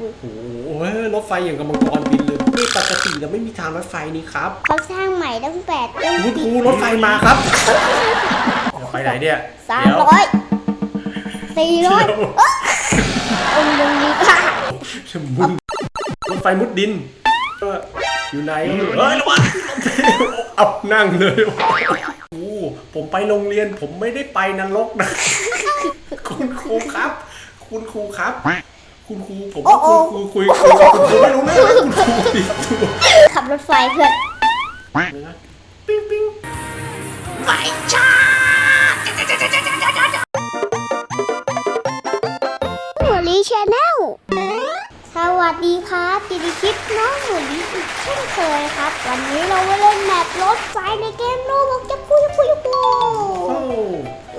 อุ้ยโอ้โหรถไฟอย่างกับมังกรบินเลยนี่ปกติเราไม่มีทางรถไฟนี่ครับเขาสร้างใหม่ตั้งแต่ต้นคุณปีครูรถไฟมาครับ ไปไหนเนี่ยสามเดี๋ยวร้อยสี่ร้อยองค์ลงนี้ค่ะชะมุนรถไฟมุดดินเอออยู่ไหนเฮ้ยระวังเอานั่งเลยโอ้โหผมไปโรงเรียนผมไม่ได้ไปนรกนะ คุณครูครับ คุณครูครับ คุณครูผมว่าคุณครูคุยคุยกับคุณครูไม่รู้เรื่องเลยคุณครูผิดตัวขับรถไฟเพื่อนนะปิ้งปิ้งหนู วัสดีครับยินดีคลิปน้องหนูลีอีกเช่นเคยครับ วันนี้เรามาเล่นแมปรถไฟในเกมโลบอกจะคุยคุยคุโอ้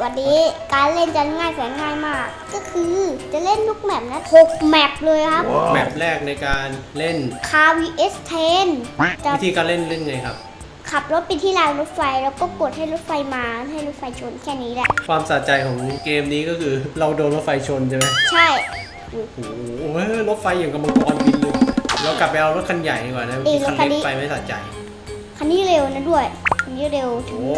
วันนี้การเล่นจะง่ายแสนง่ายมาก ก็คือจะเล่นทุกแมปนะหกแมปเลยครับ แมปแรกในการเล่นคา vs 10จะวิธีการเล่นเล่นไงครับ ขับรถไปที่รางรถไฟแล้วก็กดให้รถไฟมาให้รถไฟชนแค่นี้แหละ ความสะใจของเกมนี้ก็คือเราโดนรถไฟชนใช่ไหมใช่ โอ้โหรถไฟอย่างกับมังกรบินเลยเรากลับไปเอารถคันใหญ่ดีกว่านะเอ้ยรถคัคันนนี้ เล็กไปไม่สะใจ คันนี้เร็วนะด้วย คันนี้เร็วถึงโอ้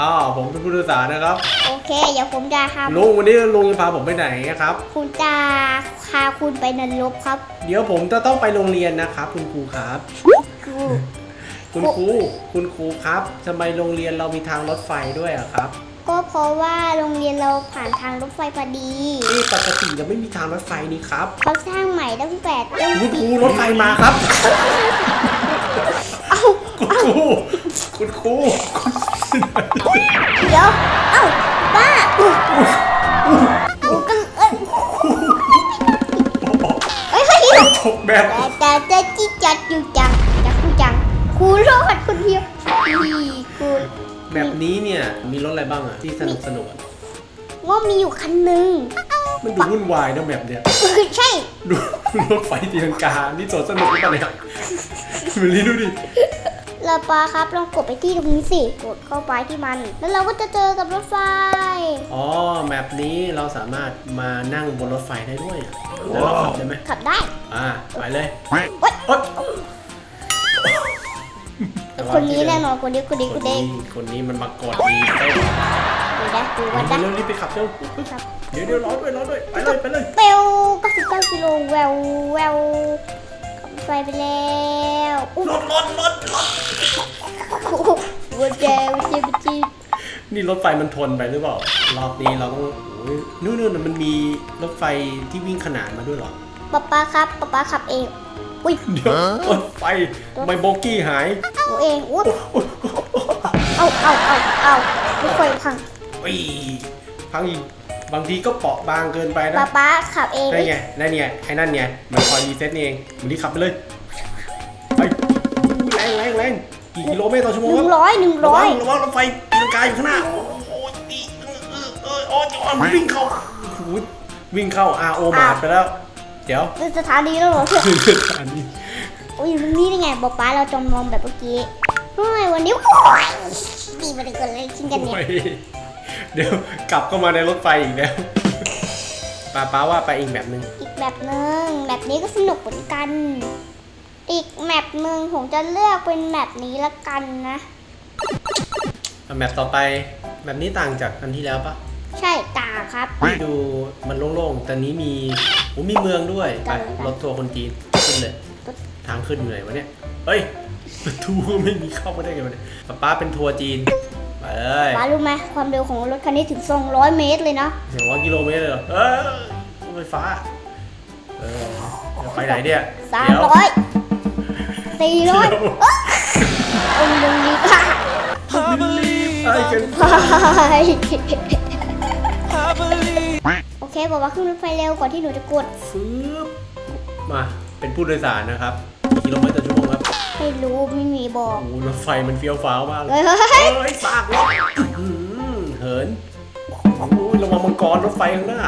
อ้าวผมเป็นผู้โดยสารนะครับ โอเคเดี๋ยวผมจะครับลุงวันนี้ลุงจะพาผมไปไหนครับ คุณจะพาคุณไปนรกครับเดี๋ยวผมจะต้องไปโรงเรียนนะครับ คุณครูครับ คือ คุณครูคุณครูครับทำไมโรงเรียนเรามีทางรถไฟด้วยอะครับ ก็เพราะว่าโรงเรียนเราผ่านทางรถไฟพอดีนี่ปกติเราไม่มีทางรถไฟนี่ครับเขาสร้างใหม่ตั้งแต่ต้นคุณปีครูรถไฟมาครับ เอ้าคุณครูคุณครูเดี๋ยวเอ้าบ้าอู้อู้กังเอ้ยเฮ้ยเฮ้ยเฮ้ยตกแบบแต่แต่จะจี้จัดอยู่จังจักอยู่จังครูรอดคนเดียวนี่ครู แบบนี้เนี่ยมีรถอะไรบ้างอะที่สนุกสนุกอะว่ามีอยู่คันหนึ่งมันดูวุ่นวายนะแบบเนี้ยเออใช่ ดูรถไฟตีลังกา นี่สวนสนุกหรือเปล่าเนี่ยมันรีดูดิ เราปาครับลองกดไปที่ตรงนี้สิกดเข้าไปที่มัน แล้วเราก็จะเจอกับรถไฟ อ๋อแมปนี้เราสามารถมานั่งบนรถไฟได้ด้วยอะแล้วเราขับได้ไหมขับได้ อ่าไปเลยเว้ยโอ๊ย คนนี้แน่นอนคนนี้คนนี้คคนนนี้นี้คนนี้มันมากดดีเต้นดูนะดูวันนะเร็วรีบไปขับเร็วครับเดี๋ยวเดี๋ยวร้อนด้วยร้อนด้วยไปเลยไปเลยเปลว99กิโลแววแววขับรถไฟไปแล้วอุ๊ยรถรถรถรถวัวเจวัวเจวัวเจนี่รถไฟมันทนไปหรือเปล่ารอบนี้เราต้องโอ้ยนู่นนู่นมันมีรถไฟที่วิ่งขนานมาด้วยเหรอป๊าป๊าครับป๊าป๊าขับเอง อุ้ยเดี๋ยวรถไฟทำไมโบกี้หายหนูเองอุ้ยเอาเอาเอาเอารถไฟพังอุ้ยพังอีกบางทีก็เปราะบางเกินไปป๊านะป๊าขับเองได้ไงได้เนี่ยไอ้นั่นไงมันคอยรีเซ็ตนี่เองมันที่ขับไปเลยไปแรงแรงแรงกี่กิโลเมตรต่อชั่วโมหงคนึ่รังบร้อยหนึ่งระร้วัอยงระวังรถไฟตีลังกาอยู่ข้างหน้าโอ้โหนี่เออเออเออโอ้ยโอ้ยวิ่งเข้าโอ้โหวิ่งเข้า RO มาไปแล้ว เดี๋ยวเป็นสถานีแล้วเหรอเพื่อนอันนี้อุ้ยมันนี่ได้ไงป๊าป๊าเราจำลองแบบเมื่อกี้เฮ้ยวันนี้โอ้ยดีมาเลยเกิดอะไรขึ้นกันเนี่ยโอ้ยเดี๋ยวกลับเข้ามาในรถไฟอีกแล้วป้าป้าว่าไปอีกแบบหนึ่งอีกแบบหนึ่งแบบนี้ก็สนุกเหมือนกัน อีกแมปหนึ่งผมจะเลือกเป็นแมปนี้ละกันนะอะแบบต่อไปแบบนี้ต่างจากอันที่แล้วปะใช่ตาครับที่ดูมันโล่งๆแต่นี้มี โอ้มีเมืองด้วย ไปรถทัวร์คนจีนขึ้นเลย ทางขึ้นเหนื่อยวะเนี่ย เฮ้ยประตูก็ไม่มีเข้ามาได้ไงวะเนี่ยป้าป้าเป็นทัวร์จีน ไปเลยป๊ารู้ไหมความเร็วของรถคันนี้ถึง 200 เมตรเลยนะถึงร้อยกิโลเมตรเลยเหรอ เออรถไฟฟ้า เออจะไปไหนเนี่ยเดี๋ยว300 400องค์ลงนี้ค่ะไอ้กันโอ เคบอกว่าขึ้นรถไฟเร็วกว่าที่หนูจะกดฟืบมาเป็นผู้โดยสารนะครับกี่กิโลเมตรต่อชั่วโมงครับไม่รู้ไม่มีบอกโอ้โหรถไฟมันเฟี้ยวฟ้าวมากเลยเฮ้ยเฮ้ยเฮ้ยเฮ้ยปากรถอื้อหือเหินโอ้โหระวังมังกรรถไฟข้างหน้า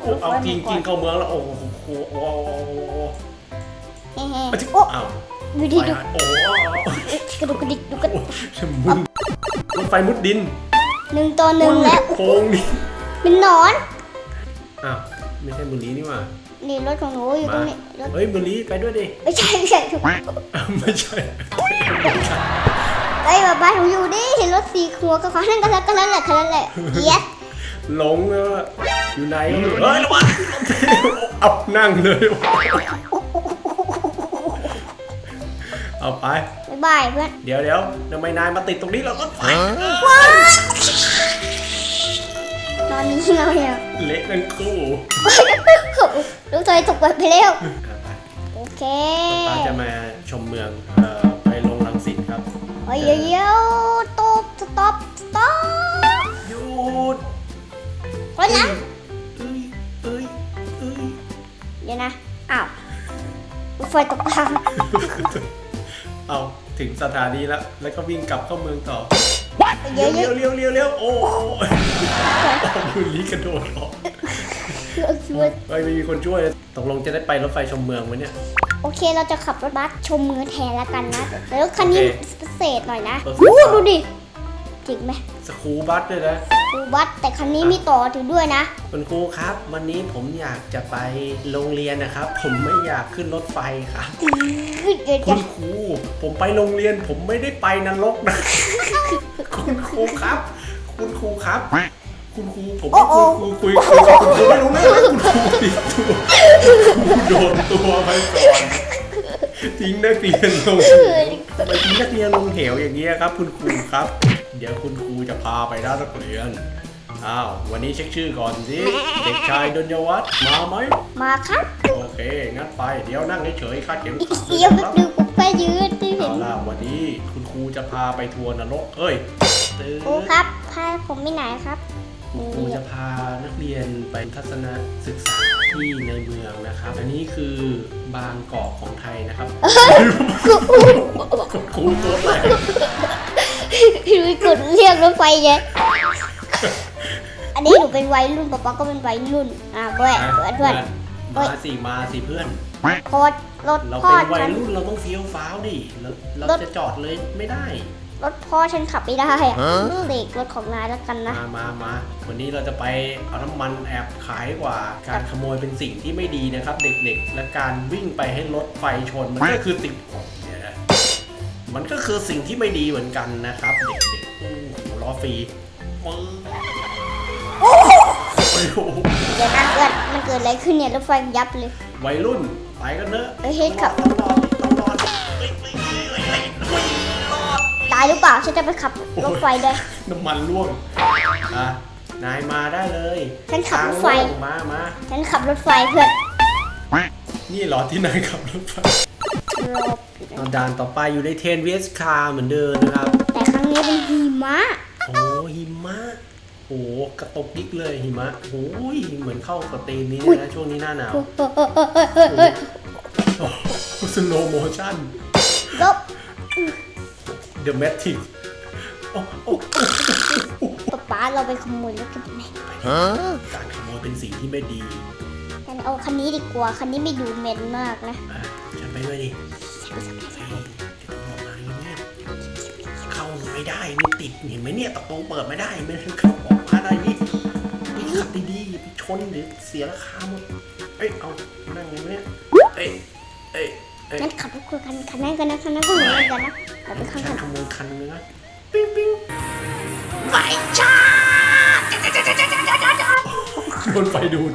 โอ้โหเอาจริงจริงๆเข้าเมืองแล้วโอ้โหโอ้โหโอ้โหเฮ้ยเฮ้ยเอาจริงโอ้อ้าวดูไปดิดูหาโอ้โหกระดูกกระดิกดูกันโอ้โหชะมุนรถไฟมุดดินหนึ่งต่อหนึ่งแล้วโค้งนี่เป็นหนอน อ้าวไม่ใช่มือนี้นี่หว่านี่รถของหนูอยู่ตรงนี้รถเฮ้ยมือลีไปด้วยดิไม่ใช่ไม่ใช่ถูกไม่ใช่เอ้ยบ้านหนูอยู่ดิเห็นรถสีหัวกับเขานั่นก็แล้วก็แล้วแหละก็แล้วแหละเย็ดหลงเลยว่าอยู่ไหนเฮ้ยระวังเอานั่งเลยเอาไปบ๊ายบายเพื่อนเดี๋ยวเดี๋ยวทำไมนายมาติดตรงนี้เราก็ไฟ ตอนนี้เราเนี่ยเละทั้งคู่ลูกเตยตกไปไปแล้วอะไปโอเคป้าจะมาชมเมืองเอ่อไปลงรังสิตครับเฮ้ยเดี๋ยวเดี๋ยวตบสต็อปสต็อปหยุดคนนะเอ้ยเอ้ยเอ้ยเดี๋ยวนะ อ้าวรถไฟตกทางเอาถึงสถานีแล้ว แล้วก็วิ่งกลับเข้าเมืองต่อ เดี๋ยวเลี้เดี๋ยยววเลี้ยวเลี้ยวเลี้ยวโอ้ยมือลีกระโดดออกช่วยเฮ้ยไม่มีคนช่วยตกลงจะได้ไปรถไฟชมเมืองไหมเนี่ย โอเคเราจะขับรถบัสชมเมืองแทนแล้วกันนะแต่รถคันนี้โอเคพิเศษหน่อยนะเอออู้ดูดิจริงไหมสคูบัสด้วยนะ ดูบัสแต่คันนี้มีต่อถึงด้วยนะ คุณครูครับ วันนี้ผมอยากจะไปโรงเรียนนะครับ ผมไม่อยากขึ้นรถไฟครับเฮ้ยเดี๋ยวคุเดี๋ยวณครู ผมไปโรงเรียน ผมไม่ได้ไปนรกนะ คุณครูครับ คุณครูครับ คุณครูผมว่าคุณครูคุยคุยกับคุณครูไม่รู้เรื่องนะคุณครูติดตัวคุณครูโดนตัวไปก่อนทิ้งนักเรียนลงทำไมทิ้งนักเรียนลงเหวอย่างเงี้ยครับ คุณครูครับเดี๋ยวคุณครูจะพาไปด้านนักเรียน อ้าว วันนี้เช็คชื่อก่อนสิ เด็กชายดนยวัฒน์มาไหม มาครับโอเค งั้นไป เดี๋ยวนั่งเฉยๆคาดเข็มอีกขัดเดียวแป๊บนึงผมไปยืดที่เห็เอานล่ะวันนี้คุณครูจะพาไปทัวร์นรกเอ้ยตื่นครูครับพาผมไปไหนครับ คุณครูจะพานักเรียนไปทัศนศึกษาที่ในเมืองนะครับ อันนี้คือบางกอกของไทยนะครับ คุณครูตัวแตก พี่ลุยกดเรียกรถไฟไงอันนี้หนูเป็นวัยรุ่นป๊าป๊าก็เป็นวัยรุ่นอ่าด้วยเพื่อนเพื่อนมาสิมาสิเพื่อนโคตรรถเราพ่อเป็นวัยฉันรุ่นเราต้องเฟี้ยวฟ้าวดิเราเรารถจะจอดเลยไม่ได้ รถพ่อฉันขับไม่ได้อะเสกรถของนายแล้วกันนะ มามามาวันนี้เราจะไปเอาน้ำมันแอบขายกว่า การขโมยเป็นสิ่งที่ไม่ดีนะครับ เด็กๆ และการวิ่งไปให้รถไฟชนมันก็คือสิ่งเนี่ยนะ มันก็คือสิ่งที่ไม่ดีเหมือนกันนะครับ เด็กๆอู้หูล้อฟรีมือโอ้โหเดี๋ยวนะเพื่อนมันเกิดอะไรขึ้นเนี่ยรถไฟยับเลย วัยรุ่นไปกันเนอะเอ้ยเฮ้ยขับ ต้องรอดต้องรอดเฮ้ยเฮ้ยเฮ้ยเฮ้ยเฮ้ยเฮ้ยรอด ตายหรือเปล่าฉันจะไปขับรถไฟด้วย น้ำมันร่วงอะนายมาได้เลยฉันขับรถไฟ ทางโล่งมามาฉันขับรถไฟเพื่อน นี่เหรอที่นายขับรถไฟ รอบเอาด่านต่อไปอยู่ในเทรนเวสคาเหมือนเดิมนะครับ แต่ครั้งนี้เป็นหิมะโอ้หิมะโอ้กระตกยิกเลยหิมะโอ้ยเหมือนเข้ากับตีมนี้เลยนะช่วงนี้หน้าหนาวสโลโมชั่นลบเดอะแมทริกโอ้โอ้ป๊าป๊าเราไปขโมยรถกันไหมการขโมยเป็นสิ่งที่ไม่ดีฉันเอาคันนี้ดีกว่า คันนี้ไม่ดูเหม็นมากนะอะฉันไปด้วยดิ เฮ้ยจะต้องบอกนายเงียบเข้าไม่ได้มันติดเห็นไหมเนี่ยประตูเปิดไม่ได้ไม่ได้เข้าออกมาได้นี่นี่ขับดีๆอย่าไปชนเดี๋ยวเสียราคาหมดเอ้ยเอานั่งไงวะเนี่ยเอ้ยเอ้ยเอ้ยงั้นขับรถคุยกันคันนั้นกันนะคันนั้นก็เหมือนกันนะเราไปข้างฉักันนขโมยคันนึงนะปิ้งปิ้งไฟชาโดนไฟดูด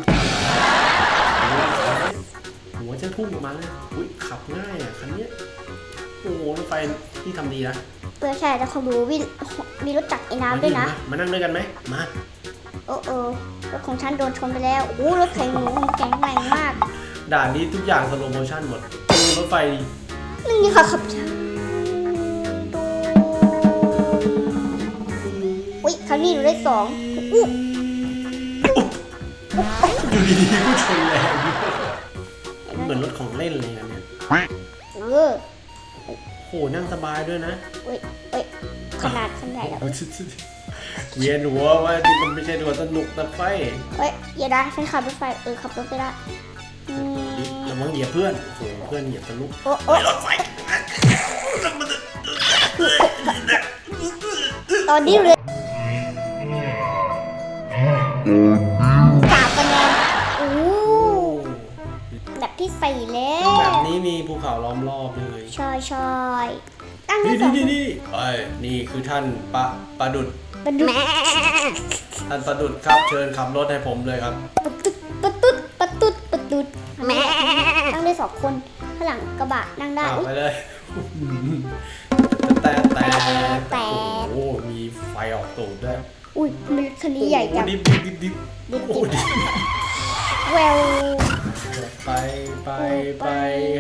หัวจะทุ่งออกมาเลยอุ้ยขับง่ายอะคันเนี้ยโอ้โหรถไฟที่ทำดีนะเพื่อใช่แล้วเขาดูวิมีรถจักรไอ้น้ำด้วยนะ มานั่งด้วยกันไหมมาโอ้เออรถของฉันโดนชนไปแล้วโอ้รถไถหนูมันแข็งแรงมาก ด่านนี้ทุกอย่างสโลโมชั่นหมดดูรถไฟดินี่ค่ะขับช้าอุ้ยครั้งนี้หนูได้สองอู้อยู่ดีๆก็ชนแรง เหมือนรถของเล่นเลยอันเนี้ยเออโหนั่งสบายด้วยนะอุ้ยเอ้ยขนาดขนาดแล้วเวียนหัวว่าที่มันไม่ใช่ตัวสนุกนะไฟเฮ้ยอย่าได้ฉันขับรถไฟเออขับรถไปได้อืมระวังเหยียบเพื่อนโอ้โหเพื่อนเหยียบทะลุโอ้โอ้รถไฟตอนนี้เลยสามคะแนนโอ้ แบบที่สี่แล้แบวบนี้มีภูเขาล้อมรอบเลยใช่ใช่ตั้งได้นี่สองนี่นี่นี่เอ้ยนี่คือท่านปะปะดุดประดุดท่านปะดุดครับเชิญขับรถให้ผมเลยครับ ประตุดประตุดประตุดประตุดนั่งได้สองคนข้างหลังกระบะนั่งได้อ้าวอุ๊ย ไปเลยแต่แต่ แต่โอ้โหมีไฟออกตูดด้วยอุ้ยมันคันนี้ใหญ่จังโอ้ดิบดิบดิบดิบดิบโอ้ดิบดิบแวว ไปไปไป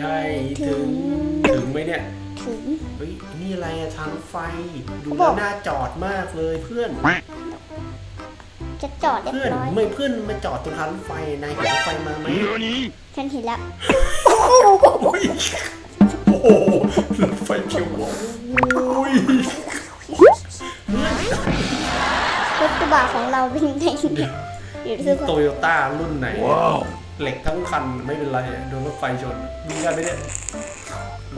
ให้ถึง ถึงไหมเนี่ย ถึง เฮ้ย นี่อะไรอะทางรถไฟ ดูเขาบแล้อวกน่าจอดมากเลยเพื่อน จะจอดเรียเพื่อบนร้อยไม่เพื่อนมาจอดตรงทางรถไฟนายเห็นรถไฟมาไหมฉันเห็นแล้วโอ้ยโอ้โหรถไฟเขียวโอ้ยรถกระบะของเราเป็นไงอยู่ซื้อโตโยต้ารุ่นไหน เหล็กทั้งคันไม่เป็นไรอะโดนรถไฟชนมีกันไหมเนี่ย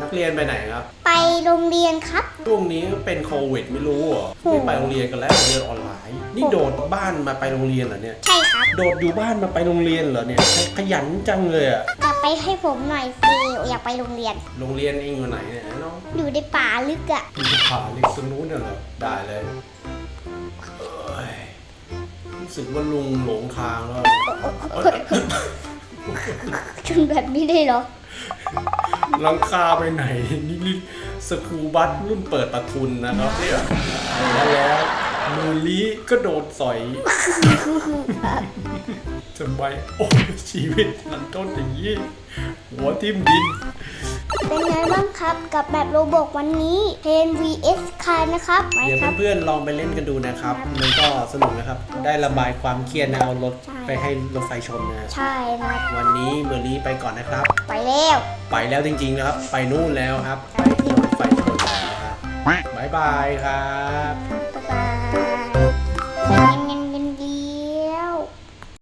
นักเรียนไปไหนครับไปโรงเรียนครับ ช่วงนี้เป็นโควิดไม่รู้เหรอไม่ไปโรงเรียนกันแล้วเรียนออนไลน์ นี่โดดบ้านมาไปโรงเรียนเหรอเนี่ย ใช่ครับ โดดอยู่บ้านมาไปโรงเรียนเหรอเนี่ย ขยันจังเลยอะจะไปให้ผมหน่อยสิอยากไปโรงเรียน โรงเรียนเองอยู่ไหนเนี่ยน้อง อยู่ในป่าลึกอะอยู่ผาเล็กตรงนู้นเนี่ยเหรอได้เลยเอ้ยรู้ สึกว่าลุงหลงทางแล้วชนแบบนี้ได้เหรอหลังคาไปไหนนี่สกูบัสรุ่นเปิดประทุนนะครับเนี่ยแล้วแล้วมูลีก็โดดสอยทำไมโอ้ชีวิตมันต้นอย่างนี้หัวทิ่มดิน เป็นไงบ้างครับกับแบบโรบอกวันนี้เพน vs คายนะครับไหมเดี๋ยวครับ เพื่อนๆลองไปเล่นกันดูนะครับ มันก็สนุกนะครับ ได้ระบายความเครียดนะเอารถใช่ไปให้รถไฟชนนะใช่ครับวันนี้เมอร์ลี่ไปก่อนนะครับ ไปแล้ว ไปแล้วจริงๆนะครับ ไปนู่นแล้วครับ ไปที่รถไฟชนแล้วนะครับบายบายครับ ไป